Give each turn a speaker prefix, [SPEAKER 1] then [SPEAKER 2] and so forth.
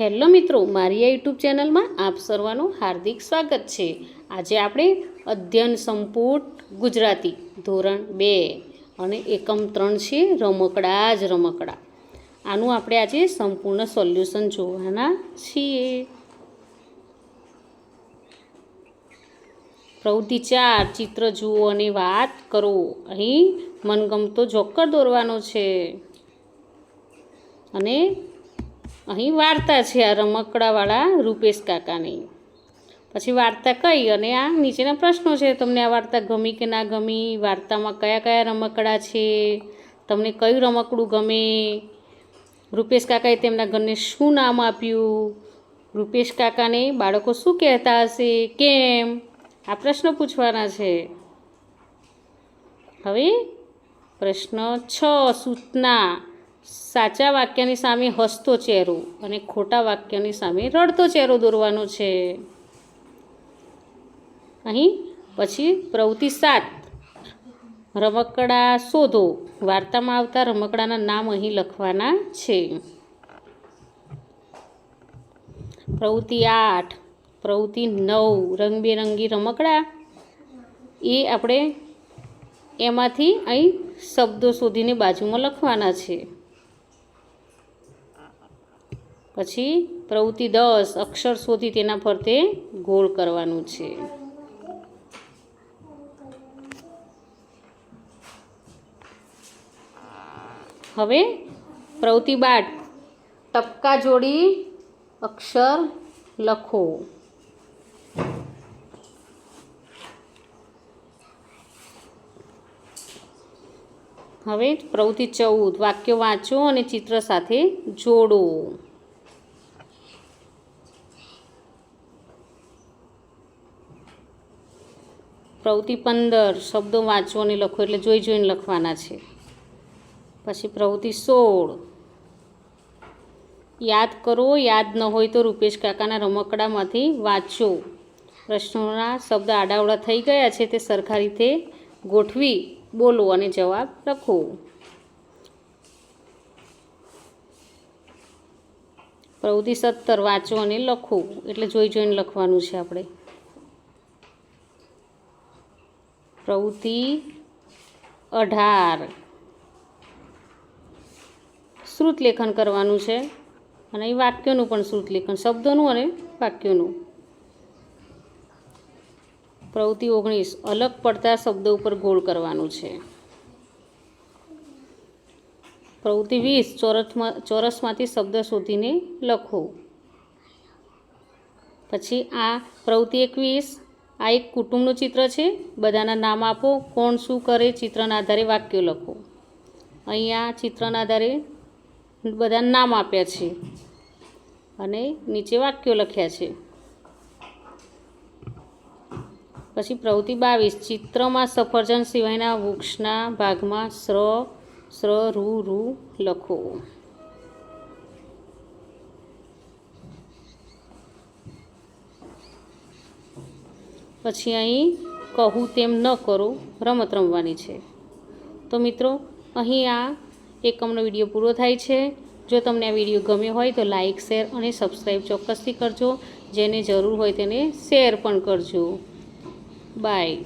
[SPEAKER 1] Hello મિત્રો, મારી આ યુટ્યુબ ચેનલમાં આપ સર્વનું હાર્દિક સ્વાગત છે. આજે આપણે અધ્યયન સંપુટ ગુજરાતી, ધોરણ બે અને એકમ ત્રણ છે, રમકડા જ રમકડા. આનું આપણે આજે સંપૂર્ણ સોલ્યુશન જોવાના છીએ. પ્રવૃત્તિ ચાર, ચિત્ર જુઓ અને વાત કરો. અહીં મનગમતો જોકર દોરવાનો છે. અને અહીં વાર્તા છે આ રમકડાવાળા રૂપેશ કાકાની. પછી વાર્તા કઈ અને આ નીચેના પ્રશ્નો છે. તમને આ વાર્તા ગમી કે ના ગમી? વાર્તામાં કયા કયા રમકડા છે? તમને કયું રમકડું ગમે? રૂપેશ કાકાએ તેમના ઘરને શું નામ આપ્યું? રૂપેશ કાકાને બાળકો શું કહેતા હશે? કેમ? આ પ્રશ્નો પૂછવાના છે. હવે પ્રશ્ન છ, સૂચના. સાચા વાક્યની સામે હસતો ચહેરો અને ખોટા વાક્યની સામે રડતો ચહેરો દોરવાનો છે. અહીં પછી પ્રવૃત્તિ સાત. રમકડા શોધો. વાર્તામાં આવતા રમકડાના નામ અહીં લખવાના છે. પ્રવૃત્તિ આઠ. પ્રવૃત્તિ નવ. રંગબેરંગી રમકડા. એ આપણે એમાંથી અહીં શબ્દો શોધીને બાજુમાં લખવાના છે. પછી પ્રવૃત્તિ દસ, અક્ષર શોધી તેના ફરતે ગોળ કરવાનું છે. હવે પ્રવૃત્તિ બાર, ટપકા જોડી, અક્ષર લખો. હવે પ્રવૃત્તિ ચૌદ, વાક્યો વાંચો અને ચિત્ર સાથે જોડો. પ્રવૃત્તિ પંદર શબ્દો વાંચો અને લખો એટલે જોઈ જોઈને લખવાના છે. પછી પ્રવૃત્તિ સોળ. યાદ કરો, યાદ ન હોય તો રૂપેશ કાકાના રમકડામાંથી વાંચો. પ્રશ્નોના શબ્દ આડાવડા થઈ ગયા છે તે સરખા રીતે ગોઠવી, બોલો અને જવાબ લખો. પ્રવૃત્તિ સત્તર વાંચો અને લખો એટલે જોઈ જોઈને લખવાનું છે આપણે. પ્રવૃત્તિ અઢાર. શ્રુત લેખન કરવાનું છે અને એ વાક્યોનું પણ શ્રુત લેખન, શબ્દોનું અને વાક્યોનું. પ્રવૃત્તિ ઓગણીસ, અલગ પડતા શબ્દો ઉપર ગોળ કરવાનું છે. પ્રવૃત્તિ વીસ ચોરસમાં ચોરસમાંથી શબ્દ શોધીને લખો. પછી આ પ્રવૃત્તિ એકવીસ આ એક કુટુંબનું ચિત્ર છે. બધાના નામ આપો. કોણ શું કરે ચિત્રના આધારે વાક્યો લખો. અહીંયા ચિત્રના આધારે બધા નામ આપ્યા છે અને નીચે વાક્યો લખ્યા છે. પછી પ્રવૃત્તિ બાવીસ. ચિત્રમાં સફરજન સિવાયના વૃક્ષના ભાગમાં સ્ર સ્ર, રૂ રૂ લખો. પછી અહીં કહું તેમ ન કરો, રમત રમવાની છે. તો મિત્રો, અહીં આ એકમનો વીડિયો પૂરો થાય છે. જો તમને આ વીડિયો ગમ્યો હોય તો લાઇક શેર અને સબસ્ક્રાઈબ ચોક્કસથી કરજો. જેને જરૂર હોય તેને શેર પણ કરજો. બાય.